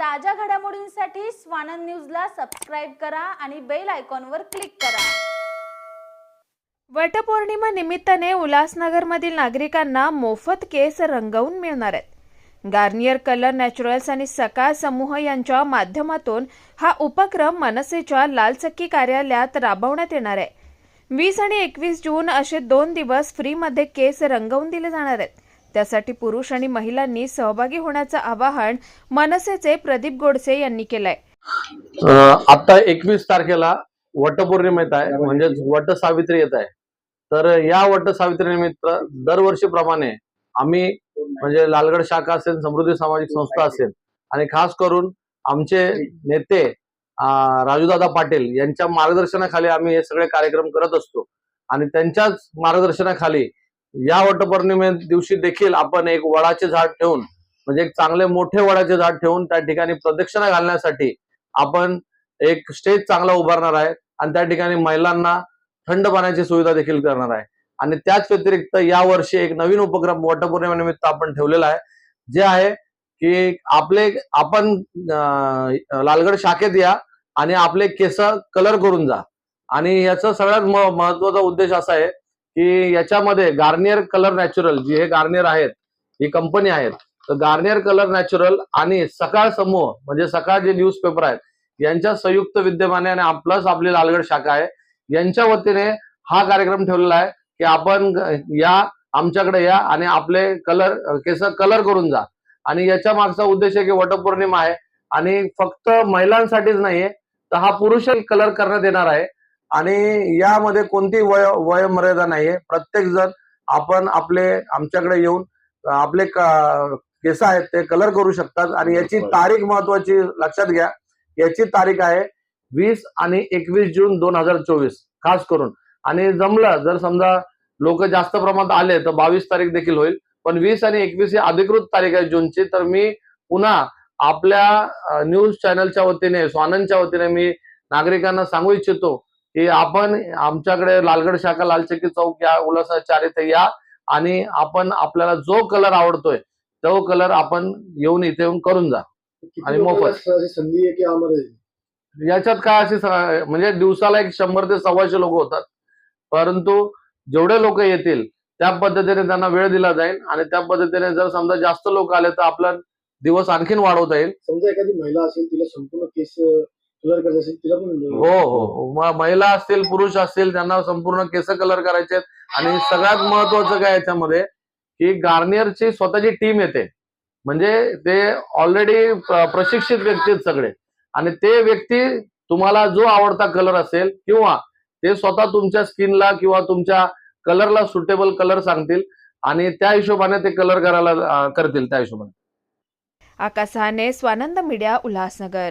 ताज्या घडामोडींसाठी स्वानंद न्यूजला सबस्क्राईब करा आणि बेल आयकॉनवर क्लिक करा. वटपौर्णिमा निमित्ताने उल्हासनगरमधील नागरिकांना मोफत केस रंगवून मिळणार आहेत. गार्नियर कलर नॅचरल्स आणि सकाळ समूह यांच्या माध्यमातून हा उपक्रम मनसेच्या लालचक्की कार्यालयात राबवण्यात येणार आहे. वीस आणि एकवीस जून असे दोन दिवस फ्रीमध्ये केस रंगवून दिले जाणार आहेत. त्यासाठी पुरुष आणि महिलांनी सहभागी होण्याचं आवाहन मनसेचे प्रदीप गोडसे यांनी केलंय. आता एकवीस तारखेला वटपौर्णिमा येत आहे म्हणजे वट सावित्री येत आहे. तर या वट सावित्री निमित्त दरवर्षीप्रमाणे आम्ही म्हणजे लालगड शाखा असेल समृद्धी सामाजिक संस्था असेल आणि खास करून आमचे नेते राजूदादा पाटील यांच्या मार्गदर्शनाखाली आम्ही हे सगळे कार्यक्रम करत असतो. आणि त्यांच्याच मार्गदर्शनाखाली या वटपौर्णिमे दिवशी देखील आपण एक वडाचे झाड ठेवून म्हणजे एक चांगले मोठे वडाचे झाड ठेवून त्या ठिकाणी प्रदक्षिणा घालण्यासाठी आपण एक स्टेज चांगला उभारणार आहे आणि त्या ठिकाणी महिलांना थंड पाण्याची सुविधा देखील करणार आहे. आणि त्याच व्यतिरिक्त या वर्षी एक नवीन उपक्रम वटपौर्णिमेनिमित्त आपण ठेवलेला आहे जे आहे की आपले आपण लालगड शाखेत या आणि आपले केस कलर करून जा. आणि याचा सगळ्यात महत्त्वाचा उद्देश असा आहे की याच्यामध्ये गार्नियर कलर नॅचरल जी हे गार्नियर आहेत ही कंपनी आहेत तर गार्नियर कलर नॅचरल आणि सकाळ समूह म्हणजे सकाळ जे न्यूजपेपर आहेत यांच्या संयुक्त विद्यमाने आणि प्लस आपली लालगड शाखा आहे यांच्या वतीने हा कार्यक्रम ठेवलेला आहे की आपण या आमच्याकडे या आणि आपले कलर केस कलर करून जा. आणि याच्या मागचा उद्देश आहे की वटपौर्णिमा आहे आणि फक्त महिलांसाठीच नाहीये तर हा पुरुष कलर करण्यात येणार आहे. आणि यामध्ये कोणती वय वयमर्यादा नाहीये. प्रत्येक जण आपण आपले आमच्याकडे येऊन आपले केस आहेत ते कलर करू शकतात. आणि याची तारीख महत्वाची लक्षात घ्या. याची तारीख आहे वीस आणि एकवीस जून दोन हजार चोवीस खास करून. आणि जमलं जर समजा लोक जास्त प्रमाणात आले तर बावीस तारीख देखील होईल. पण वीस आणि एकवीस ही अधिकृत तारीख आहे जूनची. तर मी पुन्हा आपल्या न्यूज चॅनलच्या वतीने स्वानंदच्या वतीने मी नागरिकांना सांगू इच्छितो की आपण आमच्याकडे लालगड शाखा लालचक्की चौक या उल्हासनगर चार इथे या आणि आपण आपल्याला जो कलर आवडतोय तो कलर आपण येऊन इथे येऊन करून जा. आणि मोफत. संधी आहे की आम्हाला? याच्यात काय अशी म्हणजे दिवसाला एक शंभर ते सव्वाशे लोक होतात. परंतु जेवढे लोक येतील त्या पद्धतीने त्यांना वेळ दिला जाईल आणि त्या पद्धतीने जर समजा जास्त लोक आले तर आपला दिवस आणखीन वाढवता येईल. समजा एखादी महिला असेल तिला संपूर्ण केस कलर करायचे असेल तिला पण हो हो म- महिला असतील पुरुष असतील त्यांना संपूर्ण केस कलर करायचे आहेत. आणि सगळ्यात महत्वाचं काय याच्यामध्ये की गार्नियरची स्वतःची टीम येते. म्हणजे ते ऑलरेडी प्रशिक्षित व्यक्ती आहेत सगळे. आणि ते व्यक्ती तुम्हाला जो आवडता कलर असेल किंवा ते स्वतः तुमच्या स्किनला किंवा तुमच्या कलरला सुटेबल कलर सांगतील. आणि त्या हिशोबाने ते कलर करायला अं, करतील त्या हिशोबाने. आकाश सहाने स्वानंद मीडिया उल्हासनगर.